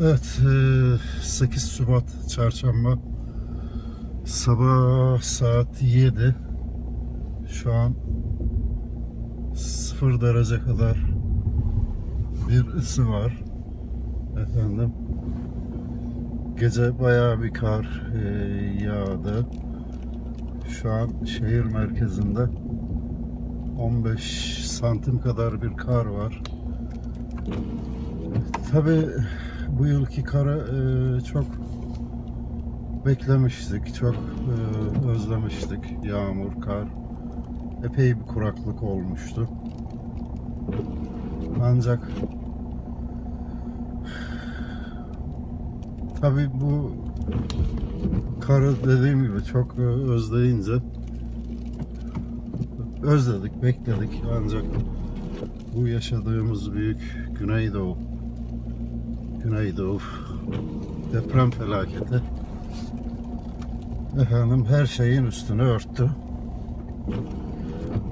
Evet, e, 8 Şubat Çarşamba. Sabah saat 7 şu an 0 derece kadar bir ısı var. Efendim gece bayağı bir kar e, yağdı. Şu an şehir merkezinde 15 santim kadar bir kar var. Tabii bu yılki karı e, çok beklemiştik, çok e, özlemiştik. Yağmur, kar, epey bir kuraklık olmuştu. Ancak tabii bu karı dediğim gibi çok e, özleyince özledik, bekledik. Ancak bu yaşadığımız büyük Güneydoğu Güneydoğu deprem felaketi efendim her şeyin üstünü örttü.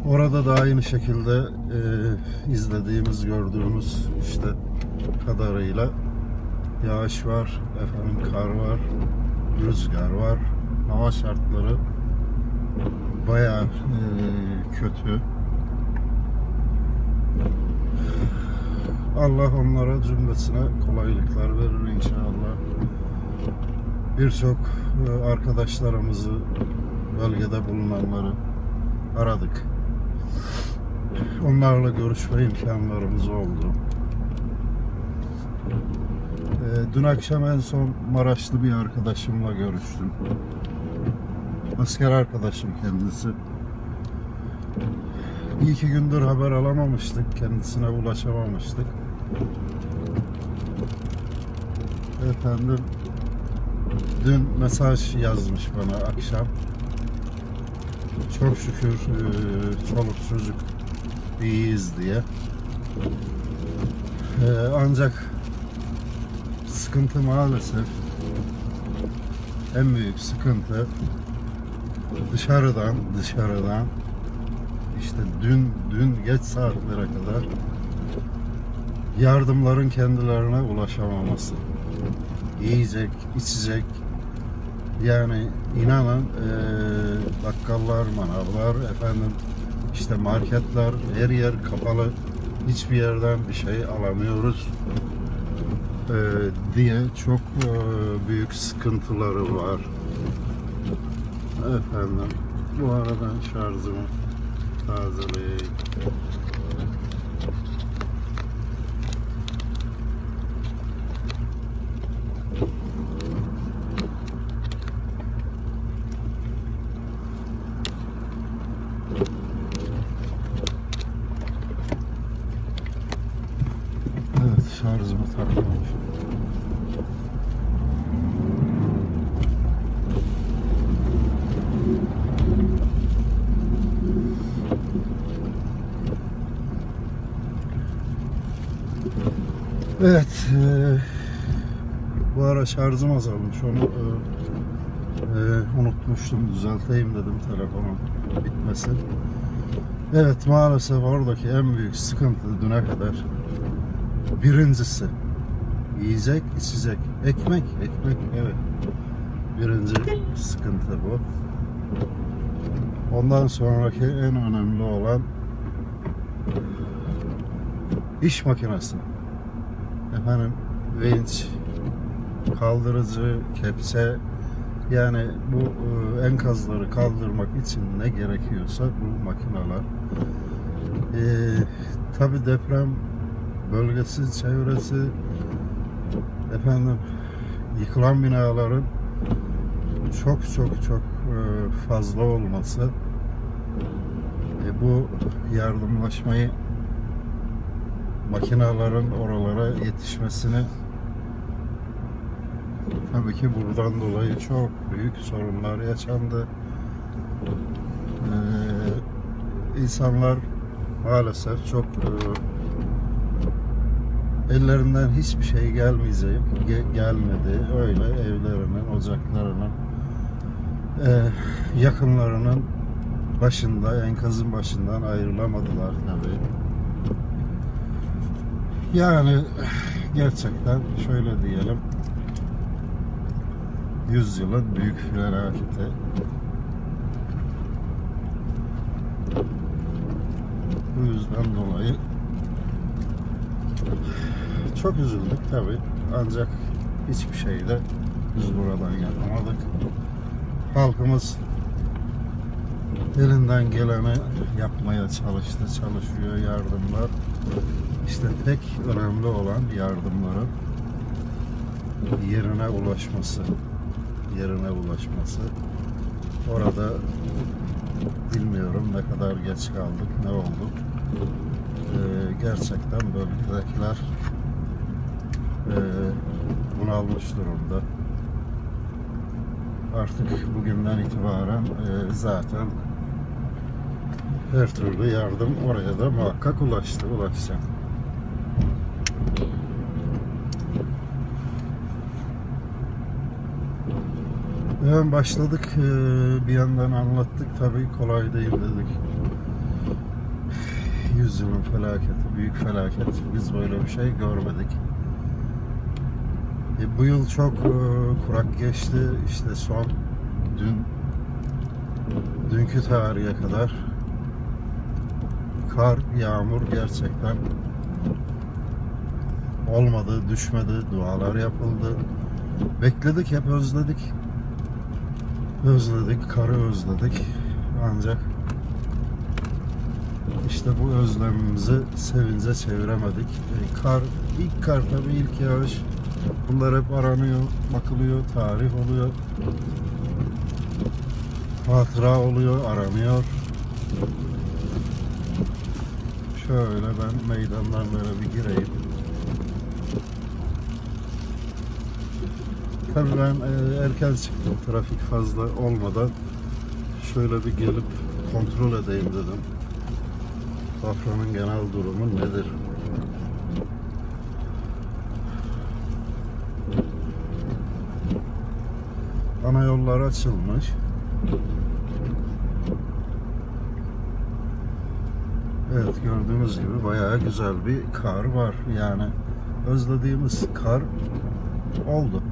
Orada da aynı şekilde e, izlediğimiz, gördüğümüz işte kadarıyla yağış var, efendim kar var, rüzgar var, hava şartları bayağı e, kötü. Allah onlara cümlesine kolaylıklar verir inşallah. Birçok e, arkadaşlarımızı bölgede bulunanları aradık. Onlarla görüşme imkanlarımız oldu. E, Dün akşam en son Maraşlı bir arkadaşımla görüştüm. Asker arkadaşım kendisi. Bir iki gündür haber alamamıştık. Kendisine ulaşamamıştık. Efendim dün mesaj yazmış bana akşam. Çok şükür e, çoluk çocuk iyiyiz diye. E, ancak sıkıntı maalesef en büyük sıkıntı dışarıdan dışarıdan işte dün dün geç saatlere kadar yardımların kendilerine ulaşamaması. Yiyecek, içecek yani inanın eee bakkallar, manavlar, efendim işte marketler her yer kapalı. Hiçbir yerden bir şey alamıyoruz eee, diye çok eee, büyük sıkıntıları var. Efendim bu arada şarjımı tazeleyeyim. Evet şarjımı takmamışım. Evet. eee, bu ara şarjım azalmış. Onu eee, eee, unutmuştum. Düzelteyim dedim telefonum bitmesin. Evet maalesef oradaki en büyük sıkıntı düne kadar birincisi yiyecek, içecek. Ekmek, ekmek evet. Birinci sıkıntı bu. Ondan sonraki en önemli olan iş makinesi. Efendim vinç, kaldırıcı, kepçe yani bu e, enkazları kaldırmak için ne gerekiyorsa bu makineler. E, Tabi deprem bölgesi, çevresi efendim yıkılan binaların çok çok çok e, fazla olması e, bu yardımlaşmayı makinaların oralara yetişmesini tabii ki buradan dolayı çok büyük sorunlar yaşandı. Ee, insanlar maalesef çok e, ellerinden hiçbir şey gelmeyecek, ge- gelmedi. Öyle evlerinin, ocaklarının, e, yakınlarının başında, enkazın başından ayrılamadılar tabii. Yani gerçekten şöyle diyelim 100 yılın büyük felaketi. Bu yüzden dolayı çok üzüldük tabi ancak hiçbir şeyde biz buradan yapamadık. Halkımız elinden geleni yapmaya çalıştı, çalışıyor yardımlar. İşte tek önemli olan yardımların yerine ulaşması, yerine ulaşması. Orada bilmiyorum ne kadar geç kaldık, ne oldu. Ee, gerçekten bölgedekiler e, bunalmış durumda. Artık bugünden itibaren e, zaten her türlü yardım oraya da muhakkak ulaştı, ulaşacak. Hemen başladık. e, Bir yandan anlattık. Tabii kolay değil dedik. Yüzyılın felaketi, büyük felaket. Biz böyle bir şey görmedik. E, bu yıl çok e, kurak geçti. İşte son dün dünkü tarihe kadar kar, yağmur gerçekten olmadı, düşmedi, dualar yapıldı. Bekledik, hep özledik. Özledik, karı özledik. Ancak işte bu özlemimizi sevince çeviremedik. E, kar, ilk kar tabii ilk yağış. Bunlar hep aranıyor, bakılıyor, tarih oluyor. Hatıra oluyor, aranıyor. Şöyle ben meydandan böyle bir gireyim. Tabii ben e, erken çıktım. Trafik fazla olmadan şöyle bir gelip kontrol edeyim dedim. Bafra'nın genel durumu nedir? Ana yollar açılmış. Evet gördüğünüz gibi bayağı güzel bir kar var. Yani özlediğimiz kar oldu.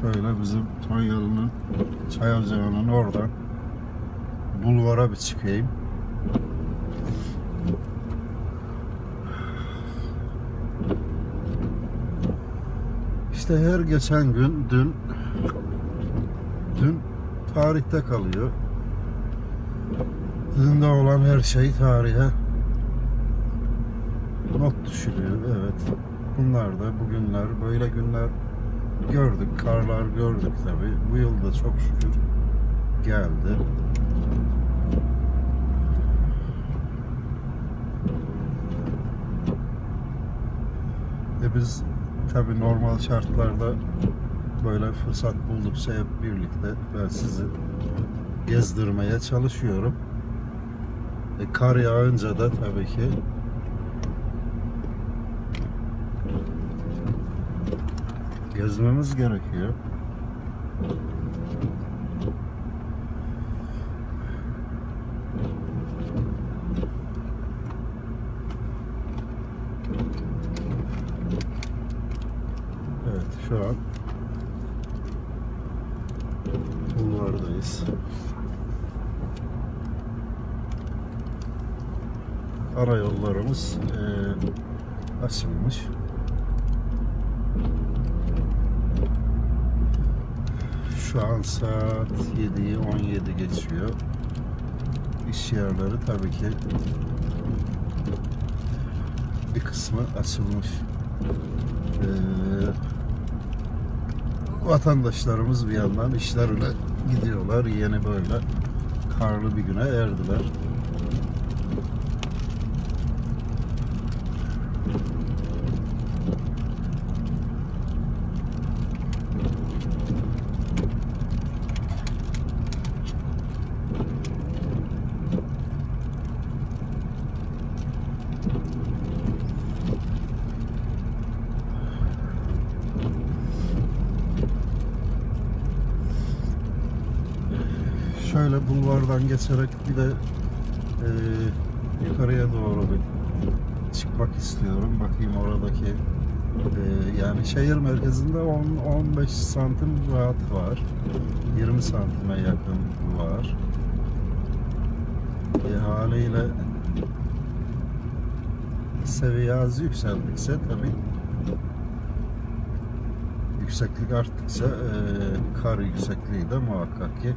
Şöyle bizim Tonyalı'nın çay ocağının oradan bulvara bir çıkayım. İşte her geçen gün dün dün tarihte kalıyor. Dünde olan her şey tarihe not düşülüyor. Evet. Bunlar da bugünler böyle günler gördük. Karlar gördük tabi. Bu yıl da çok şükür geldi. E biz tabi normal şartlarda böyle fırsat buldukça hep birlikte ben sizi gezdirmeye çalışıyorum. E, kar yağınca da tabii ki gezmemiz gerekiyor. Evet şu an bulvardayız. Ara yollarımız eee, açılmış. Şu an saat 7'yi 17 geçiyor. İş yerleri tabii ki bir kısmı açılmış. Ee, vatandaşlarımız bir yandan işlerine gidiyorlar. Yeni böyle karlı bir güne erdiler. Şöyle bulvardan geçerek bir de e, yukarıya doğru bir çıkmak istiyorum. Bakayım oradaki e, yani şehir merkezinde 10-15 santim rahat var. 20 santime yakın var. E, haliyle seviye az yükseldikçe tabi yükseklik arttıkça e, kar yüksekliği de muhakkak ki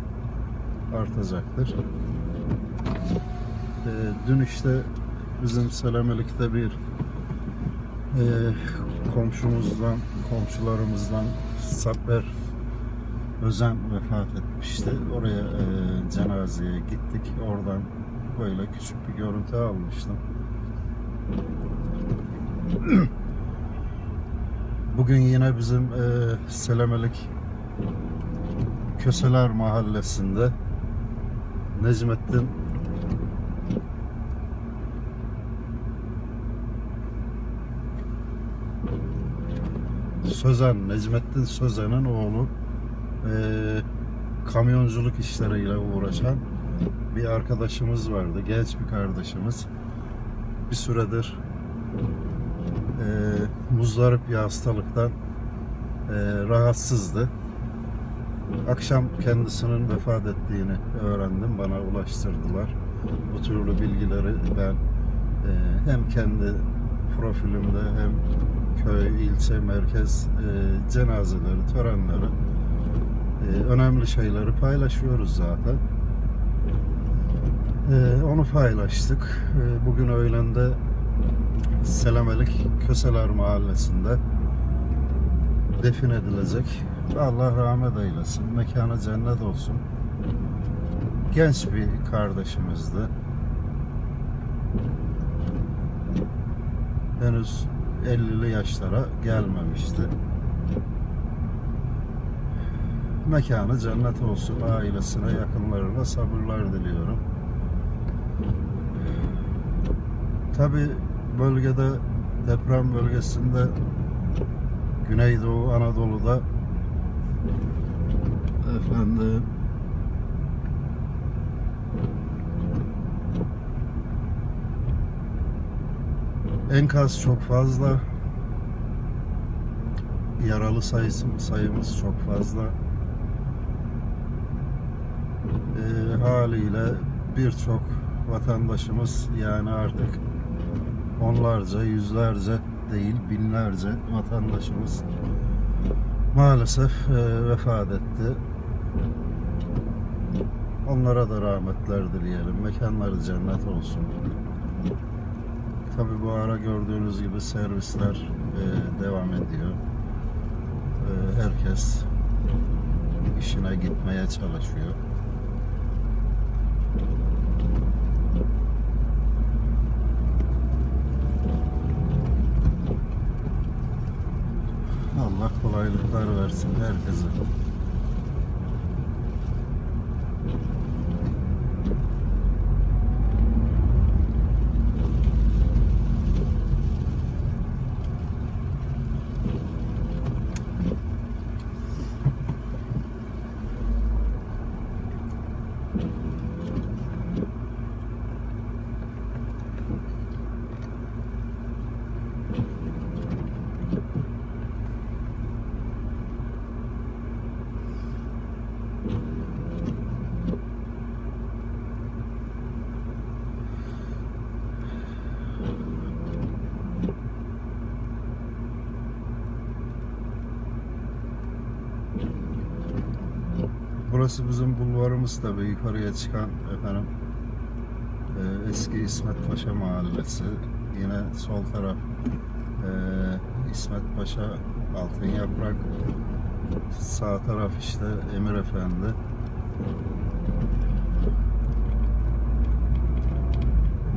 artacaktır. E, dün işte bizim Selamelik'te bir e, komşumuzdan, komşularımızdan Sabber Özen vefat etmişti. Oraya e, cenazeye gittik. Oradan böyle küçük bir görüntü almıştım. Bugün yine bizim e, Selamelik Köseler Mahallesi'nde Necmettin Sözen, Necmettin Sözen'in oğlu e, kamyonculuk işleriyle uğraşan bir arkadaşımız vardı. Genç bir kardeşimiz. Bir süredir e, muzdarip bir hastalıktan e, rahatsızdı. Akşam kendisinin vefat ettiğini öğrendim. Bana ulaştırdılar. Bu türlü bilgileri ben e, hem kendi profilimde hem köy, ilçe, merkez e, cenazeleri, törenleri e, önemli şeyleri paylaşıyoruz zaten. E, onu paylaştık. E, bugün öğlende Selamelik Köseler Mahallesi'nde defin edilecek. Allah rahmet eylesin. Mekanı cennet olsun. Genç bir kardeşimizdi. Henüz 50'li yaşlara gelmemişti. Mekanı cennet olsun. Ailesine, yakınlarına sabırlar diliyorum. Tabi bölgede deprem bölgesinde Güneydoğu Anadolu'da efendim enkaz çok fazla. Yaralı sayısı, sayımız çok fazla. Ee, haliyle birçok vatandaşımız yani artık onlarca, yüzlerce değil binlerce vatandaşımız maalesef e, vefat etti. Onlara da rahmetler dileyelim. Mekanları cennet olsun. Tabi bu ara gördüğünüz gibi servisler e, devam ediyor. E, herkes işine gitmeye çalışıyor. Allah kolaylıklar versin herkese. Burası bizim bulvarımız tabi yukarıya çıkan efendim e, eski İsmet Paşa Mahallesi. Yine sol taraf e, İsmet Paşa Altın Yaprak sağ taraf işte Emir Efendi.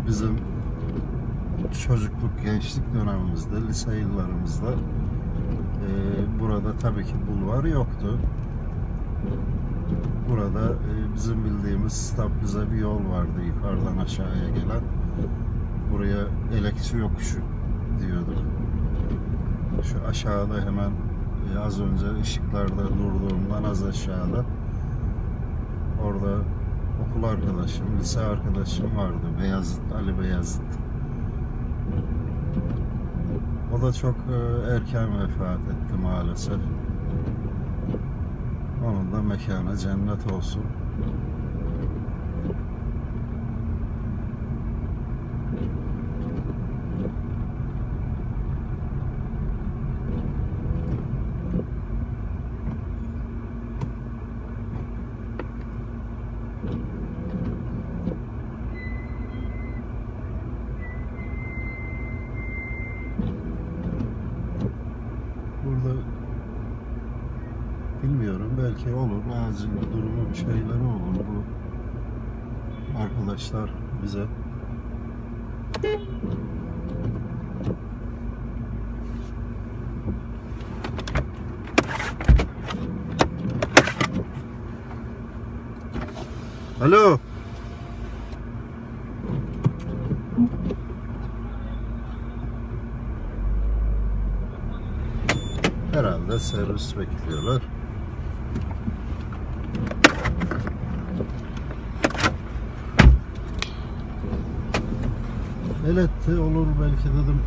Bizim çocukluk, gençlik dönemimizde, lise yıllarımızda e, burada tabii ki bulvar yoktu. Burada e, bizim bildiğimiz stabilize bir yol vardı yukarıdan aşağıya gelen. Buraya elekçi yokuşu diyorduk. Şu aşağıda hemen e, az önce ışıklarda durduğumdan az aşağıda orada okul arkadaşım, lise arkadaşım vardı. Beyazıt, Ali Beyazıt. O da çok e, erken vefat etti maalesef. Onun da mekanı cennet olsun. Burada bilmiyorum belki olur acil bir durumu bir şeyleri olur bu arkadaşlar bize Alo. Herhalde servis bekliyorlar. Eletti olur belki dedim.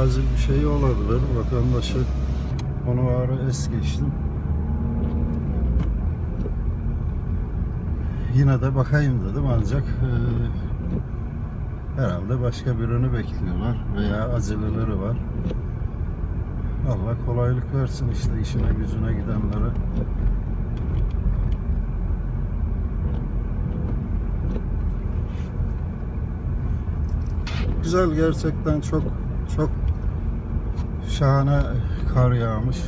Acil bir şey olabilir. Vatandaşı onu ara es geçtim. Yine de bakayım dedim ancak eee, herhalde başka birini bekliyorlar veya aceleleri var. Allah kolaylık versin işte işine gücüne gidenlere. Güzel gerçekten çok çok şahane kar yağmış.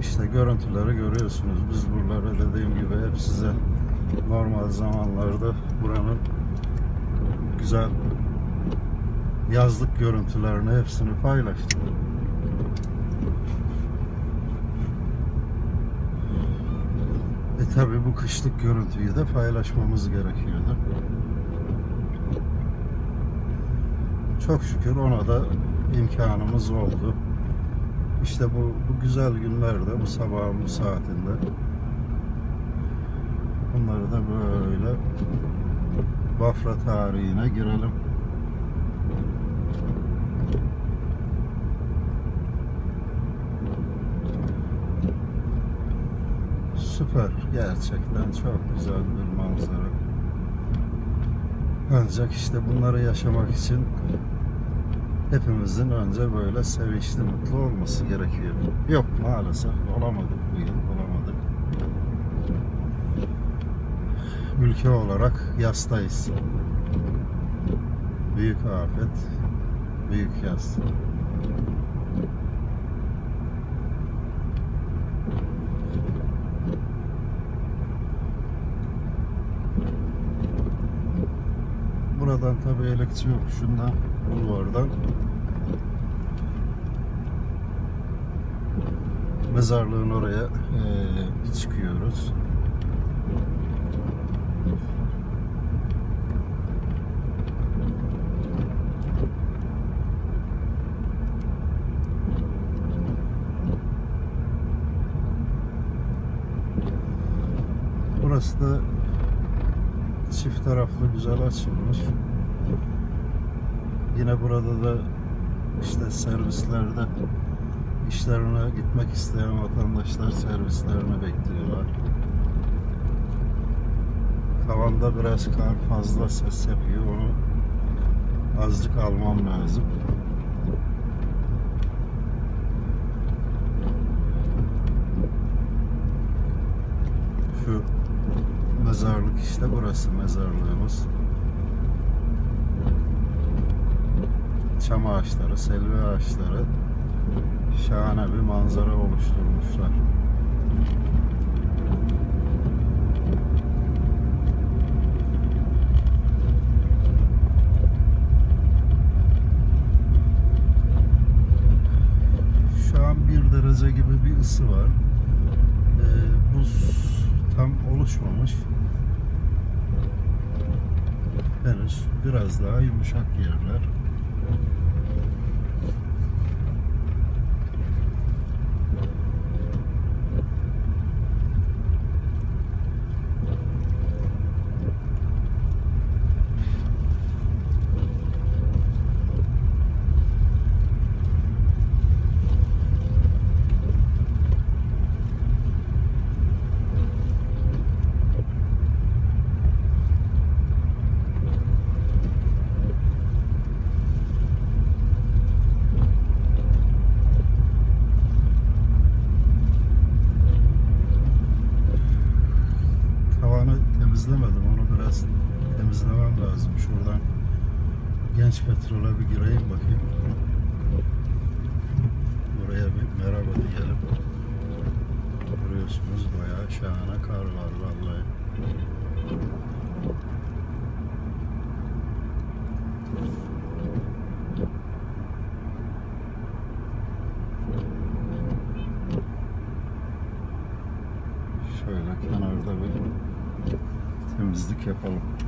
İşte görüntüleri görüyorsunuz. Biz buraları dediğim gibi hep size normal zamanlarda buranın güzel yazlık görüntülerini hepsini paylaştım. E tabi bu kışlık görüntüyü de paylaşmamız gerekiyordu. Çok şükür ona da imkanımız oldu. İşte bu, bu güzel günlerde, bu sabahın bu saatinde bunları da böyle Bafra tarihine girelim. Süper. Gerçekten çok güzel bir manzara. Ancak işte bunları yaşamak için hepimizin önce böyle sevinçli, mutlu olması gerekiyor. Yok maalesef olamadık bu yıl, olamadık. Ülke olarak yastayız. Büyük afet, büyük yas. Buradan tabi elektrik yok. Şundan bulvardan mezarlığın oraya eee, çıkıyoruz. Burası da çift taraflı güzel açılmış. Yine burada da işte servislerde işlerine gitmek isteyen vatandaşlar servislerini bekliyorlar. Tavanda biraz kar fazla ses yapıyor. Onu azıcık almam lazım. Şu mezarlık işte burası mezarlığımız. Çam ağaçları, selvi ağaçları şahane bir manzara oluşturmuşlar. Şu an bir derece gibi bir ısı var. Ee, buz tam oluşmamış. Henüz biraz daha yumuşak yerler. temizlemedim. Onu biraz temizlemem lazım. Şuradan genç petrola bir gireyim bakayım. Buraya bir merhaba diyelim. Görüyorsunuz bayağı şahane kar var vallahi. Thank you. 嗯。